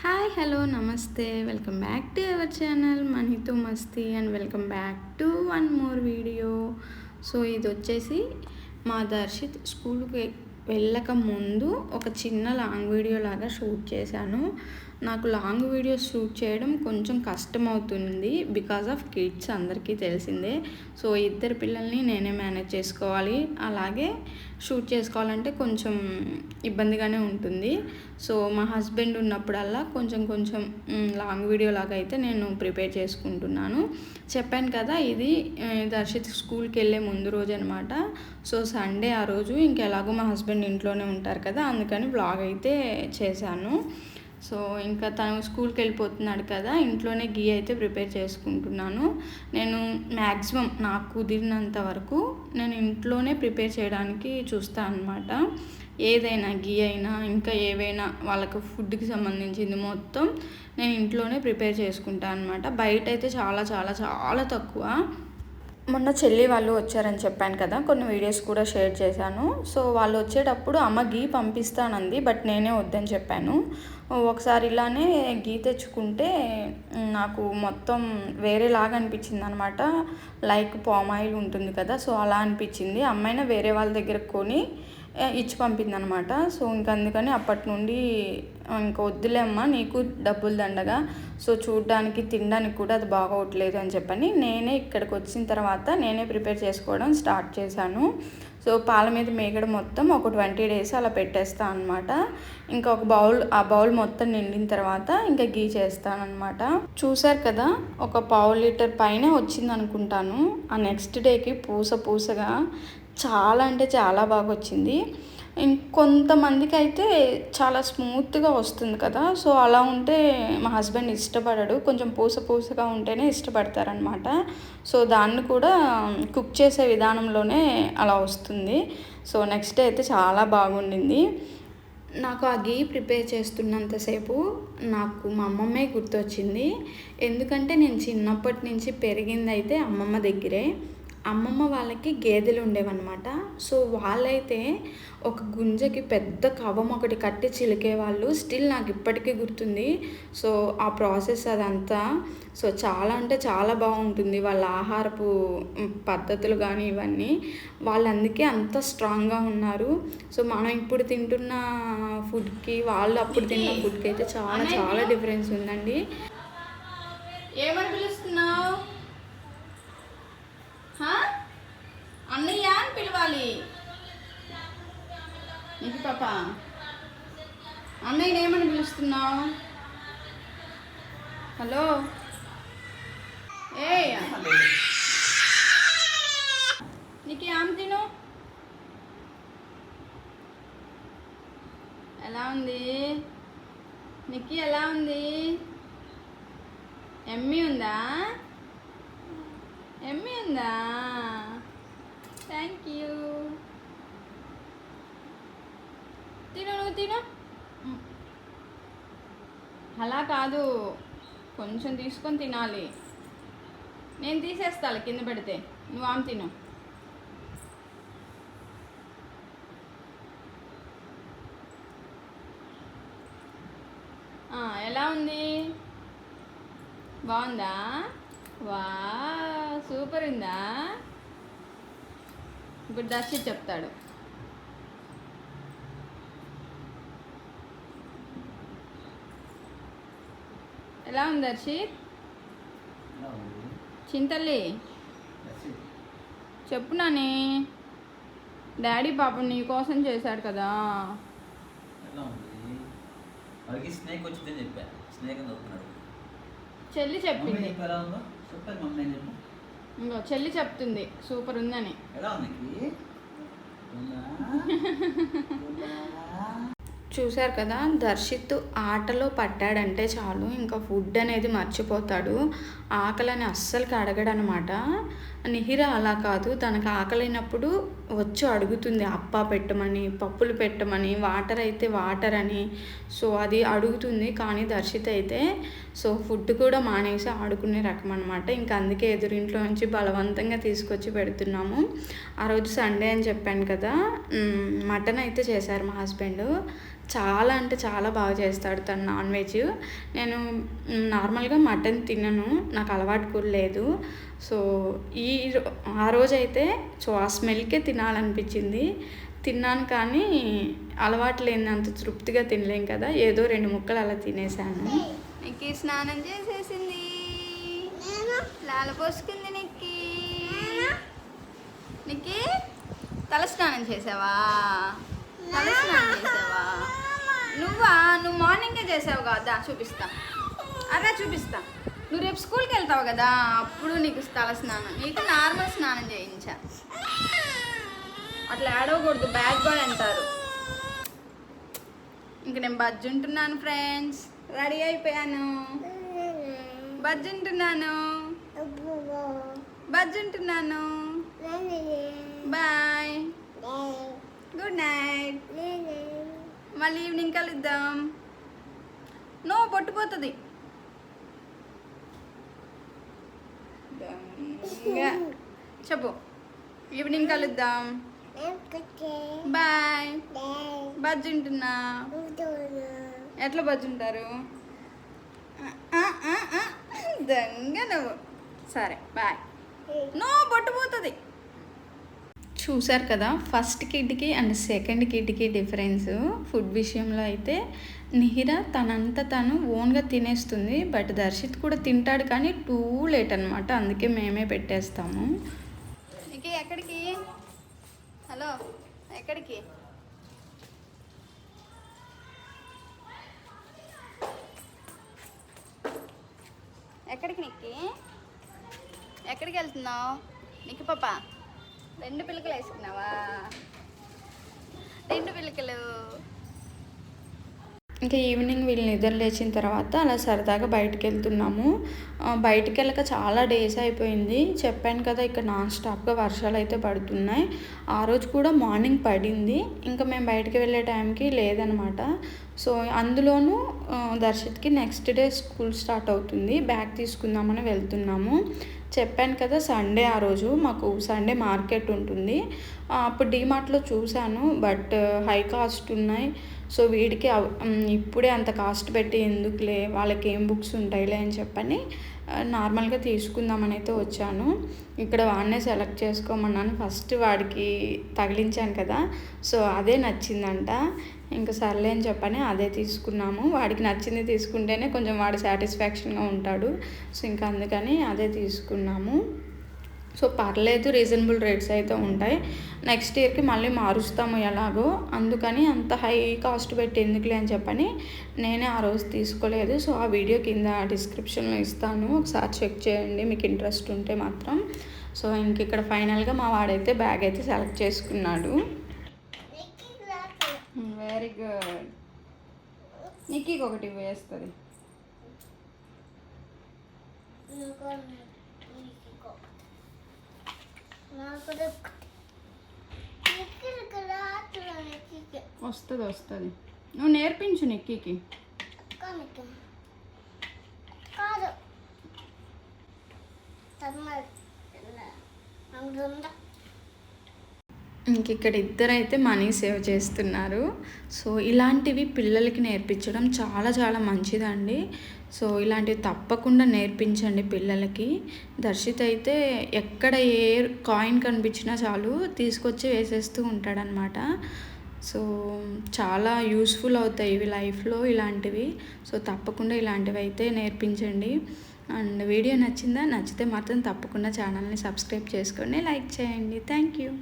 Hi hello namaste. Welcome back to our channel మనీతో మస్తీ and welcome back to one more video. So ఇది వచ్చేసి మా దర్శిత్ స్కూల్కి వెళ్ళక ముందు ఒక చిన్న లాంగ్ వీడియో లాగా షూట్ చేశాను. నాకు లాంగ్ వీడియోస్ షూట్ చేయడం కొంచెం కష్టం అవుతుంది బికాజ్ ఆఫ్ కిడ్స్ అందరికీ తెలిసిందే. సో ఇద్దరు పిల్లల్ని నేనే మేనేజ్ చేసుకోవాలి. అలాగే షూట్ చేసుకోవాలంటే కొంచెం ఇబ్బందిగానే ఉంటుంది. సో మా హస్బెండ్ ఉన్నప్పుడల్లా కొంచెం కొంచెం లాంగ్ వీడియో లాగా అయితే నేను ప్రిపేర్ చేసుకుంటున్నాను. చెప్పాను కదా ఇది దర్శిత్ స్కూల్కి వెళ్ళే ముందు రోజు అనమాట సో సండే ఆ రోజు ఇంకెలాగో మా హస్బెండ్ ఇంట్లోనే ఉంటారు కదా అందుకని బ్లాగ్ అయితే చేశాను. సో ఇంకా తను స్కూల్కి వెళ్ళిపోతున్నాడు కదా ఇంట్లోనే గీ అయితే ప్రిపేర్ చేసుకుంటున్నాను. నేను మ్యాక్సిమం నాకు కుదిరినంత వరకు నేను ఇంట్లోనే ప్రిపేర్ చేయడానికి చూస్తాను అనమాట ఏదైనా గీ అయినా ఇంకా ఏవైనా వాళ్ళకు ఫుడ్కి సంబంధించింది మొత్తం నేను ఇంట్లోనే ప్రిపేర్ చేసుకుంటాను అనమాట బయట అయితే చాలా చాలా చాలా తక్కువ. మొన్న చెల్లి వాళ్ళు వచ్చారని చెప్పాను కదా కొన్ని వీడియోస్ కూడా షేర్ చేశాను. సో వాళ్ళు వచ్చేటప్పుడు అమ్మ గీ పంపిస్తానంది బట్ నేనే వద్దని చెప్పాను. ఒకసారి ఇలానే గీ తెచ్చుకుంటే నాకు మొత్తం వేరేలాగా అనిపించింది అనమాట లైక్ పామాయిల్ ఉంటుంది కదా సో అలా అనిపించింది. అమ్మాయిన వేరే వాళ్ళ దగ్గర కొని ఇచ్చి పంపింది అనమాట సో ఇంక అందుకని అప్పటి నుండి ఇంక వద్దులే అమ్మా నీకు డబ్బులు దండగా. సో చూడడానికి తినడానికి కూడా అది బాగోట్లేదు అని చెప్పని నేనే ఇక్కడికి వచ్చిన తర్వాత నేనే ప్రిపేర్ చేసుకోవడం స్టార్ట్ చేశాను. సో పాల మీద మేగడ మొత్తం ఒక ట్వంటీ డేస్ అలా పెట్టేస్తాను అనమాట ఇంకా ఒక బౌల్ ఆ బౌల్ మొత్తం నిండిన తర్వాత ఇంకా గీ చేస్తాను అనమాట చూసారు కదా ఒక పావు లీటర్ పైన వచ్చింది అనుకుంటాను. ఆ నెక్స్ట్ డేకి పూస పూసగా చాలా అంటే చాలా బాగా వచ్చింది ఇంకొంతమందికి అయితే చాలా స్మూత్గా వస్తుంది కదా. సో అలా ఉంటే మా హస్బెండ్ ఇష్టపడడు. కొంచెం పూస పూసగా ఉంటేనే ఇష్టపడతారనమాట. సో దాన్ని కూడా కుక్ చేసే విధానంలోనే అలా వస్తుంది. సో నెక్స్ట్ డే అయితే చాలా బాగుండింది. నాకు ఆ గీ ప్రిపేర్ చేస్తున్నంతసేపు నాకు మా అమ్మమ్మే గుర్తొచ్చింది. ఎందుకంటే నేను చిన్నప్పటి నుంచి పెరిగింది అయితే అమ్మమ్మ దగ్గరే. అమ్మమ్మ వాళ్ళకి గేదెలు ఉండేవన్నమాట. సో వాళ్ళైతే ఒక గుంజకి పెద్ద కవం ఒకటి కట్టి చిలికేవాళ్ళు. స్టిల్ నాకు ఇప్పటికీ గుర్తుంది. సో ఆ ప్రాసెస్ అదంతా. సో చాలా అంటే చాలా బాగుంటుంది వాళ్ళ ఆహారపు పద్ధతులు కానీ ఇవన్నీ. వాళ్ళు అందుకే అంత స్ట్రాంగ్గా ఉన్నారు. సో మనం ఇప్పుడు తింటున్న ఫుడ్కి వాళ్ళు అప్పుడు తిన్న ఫుడ్కి అయితే చాలా చాలా డిఫరెన్స్ ఉందండి. ఏమని పిలుస్తున్నావు హా? అన్నయ్య అని పిలవాలి. నీకు పాప? అన్నయ్యని ఏమని పిలుస్తున్నావు? హలో? ఏ నీకు ఆమె తిను. ఎలా ఉంది? నిక్కి ఎలా ఉంది? ఎమ్మి ఉందా? ఎమ్మి ఉందా? థ్యాంక్ యూ తిను నువ్వు తిను. అలా కాదు. కొంచెం తీసుకొని తినాలి. నేను తీసేస్తాను కింద పెడితే. నువ్వు ఆమె తిను. ఎలా ఉంది? బాగుందా? వా సూపర్ ఉందా? ఇప్పుడు దర్శిత్ చెప్తాడు. ఎలా ఉంది దర్శిత్ ఉంది? చింతల్లి. చెప్పు నాని. డాడీ పాపం నీ కోసం చేశాడు కదా. స్నేక్ వచ్చిందని చెప్పా. స్నేక్ చెల్లి చెప్పింది. ఇంకో చెల్లి చెప్తుంది సూపర్ ఉందని? చూశారు కదా దర్శిత్ ఆటలో పడ్డాడంటే చాలు ఇంకా ఫుడ్ అనేది మర్చిపోతాడు. ఆకలని అస్సలకి అడగడనమాట. నిహిర అలా కాదు తనకు ఆకలినప్పుడు వచ్చి అడుగుతుంది అప్ప పెట్టమని పప్పులు పెట్టమని వాటర్ అయితే వాటర్ అని. సో అది అడుగుతుంది కానీ దర్శిత అయితే సో ఫుడ్ కూడా మానేసి ఆడుకునే రకం అనమాట ఇంకా అందుకే ఎదురింట్లో నుంచి బలవంతంగా తీసుకొచ్చి పెడుతున్నాము. ఆ రోజు సండే అని చెప్పాను కదా మటన్ అయితే చేశారు మా హస్బెండ్. చాలా అంటే చాలా బాగా చేస్తాడు తను నాన్ వెజ్. నేను నార్మల్గా మటన్ తినను నాకు అలవాటు కూడా లేదు. సో ఈ ఆ రోజైతే సో ఆ స్మెల్కే తినాలనిపించింది. తిన్నాను కానీ అలవాటు లేనంత తృప్తిగా తినలేం కదా ఏదో రెండు ముక్కలు అలా తినేసాను. నిక్కి స్నానం చేసేసింది. లాల పోసుకుంది నిక్కి. నిక్కి తల స్నానం చేసావా? తల స్నానం చేసావా? నువ్వా? నువ్వు మార్నింగే చేసావు కదా? చూపిస్తా. అరే చూపిస్తా. నువ్వు రేపు స్కూల్కి వెళ్తావు కదా? అప్పుడు నీకు తల స్నానం నీకు నార్మల్ స్నానం చేయించా. అట్లా ఆడవకూడదు బ్యాడ్ బాయ్ అంటారు. ఇంక నేను బజ్జుంటున్నాను ఫ్రెండ్స్ రెడీ అయిపోయాను. బజ్జుంటున్నాను బజ్జుంటున్నాను బాయ్ గుడ్ నైట్ మళ్ళీ ఈవినింగ్ కలుద్దాం. నో పొట్టుపోతుంది చెప్పు. ఈవినింగ్ కలుద్దాం. బాయ్. బజ్జుంటున్నా ఎట్లా బజ్జుంటారు ఆ, ఆ, ఆ, దొంగ నువ్వు. సరే బాయ్. నో పొట్టుపోతుంది చూశారు కదా ఫస్ట్ కిడ్కి అండ్ సెకండ్ కిడ్కి డిఫరెన్స్. ఫుడ్ విషయంలో అయితే నిహిర తనంత తను ఓన్గా తినేస్తుంది బట్ దర్శిత్ కూడా తింటాడు కానీ టూ లేట్ అనమాట అందుకే మేమే పెట్టేస్తాము. ఎక్కడికి? హలో ఎక్కడికి? ఎక్కడికి నిక్కి? ఎక్కడికి వెళ్తున్నావు? నిక్కి పాప రెండు పిల్లకలు వేసుకున్నావా? రెండు పిల్లకలు ఇంకా ఈవినింగ్ వీళ్ళు నిద్ర లేచిన తర్వాత అలా సరదాగా బయటకు వెళ్తున్నాము బయటికి వెళ్ళక చాలా డేస్ అయిపోయింది. చెప్పాను కదా ఇక్కడ నాన్ స్టాప్గా వర్షాలు అయితే పడుతున్నాయి. ఆ రోజు కూడా మార్నింగ్ పడింది. ఇంకా మేము బయటికి వెళ్ళే టైంకి లేదనమాట. సో అందులోనూ దర్శత్కి దర్శిత్కి నెక్స్ట్ డే స్కూల్ స్టార్ట్ అవుతుంది. బ్యాగ్ తీసుకుందామని వెళ్తున్నాము. చెప్పాను కదా సండే ఆ రోజు మాకు సండే మార్కెట్ ఉంటుంది. అప్పుడు డీమార్ట్లో చూశాను బట్ హై కాస్ట్ ఉన్నాయి. సో వీడికి అవ్- ఇప్పుడే అంత కాస్ట్ పెట్టి ఎందుకులే వాళ్ళకి ఏం బుక్స్ ఉంటాయిలే అని చెప్పని నార్మల్గా తీసుకుందామని అయితే వచ్చాను. ఇక్కడ వాడినే సెలెక్ట్ చేసుకోమన్నాను. ఫస్ట్ వాడికి తగిలించాను కదా సో అదే నచ్చిందంట. ఇంకా సర్లే అని చెప్పని అదే తీసుకున్నాము. వాడికి నచ్చింది తీసుకుంటేనే కొంచెం వాడు సాటిస్ఫాక్షన్గా ఉంటాడు. సో ఇంకా అందుకని అదే తీసుకున్నాము. సో పర్లేదు రీజనబుల్ రేట్స్ అయితే ఉంటాయి. నెక్స్ట్ ఇయర్కి మళ్ళీ మారుస్తాము ఎలాగో. అందుకని అంత హై కాస్ట్ పెట్టి ఎందుకులే అని చెప్పని నేనే ఆ రోజు తీసుకోలేదు. సో ఆ వీడియో కింద డిస్క్రిప్షన్లో ఇస్తాను. ఒకసారి చెక్ చేయండి. మీకు ఇంట్రెస్ట్ ఉంటే మాత్రం. సో ఇంక ఇక్కడ ఫైనల్గా మా వాడైతే బ్యాగ్ అయితే సెలెక్ట్ చేసుకున్నాడు. వెరీ గుడ్ నీకు ఒకటి వేస్తుంది. వస్తుంది వస్తుంది. నువ్వు నేర్పించు నిక్కీకి కాదు. ఇంక ఇక్కడ ఇద్దరైతే మనీ సేవ్ చేస్తున్నారు. సో ఇలాంటివి పిల్లలకి నేర్పించడం చాలా చాలా మంచిదండి. సో ఇలాంటివి తప్పకుండా నేర్పించండి పిల్లలకి. దర్శిత్ అయితే ఎక్కడ ఏ కాయిన్ కనిపించినా చాలు తీసుకొచ్చి వేసేస్తూ ఉంటాడనమాట. సో చాలా యూస్ఫుల్ అవుతాయి ఇవి లైఫ్లో ఇలాంటివి. సో తప్పకుండా ఇలాంటివి అయితే నేర్పించండి. అండ్ వీడియో నచ్చిందా? నచ్చితే మాత్రం తప్పకుండా ఛానల్ని సబ్స్క్రైబ్ చేసుకోండి లైక్ చేయండి. Thank you.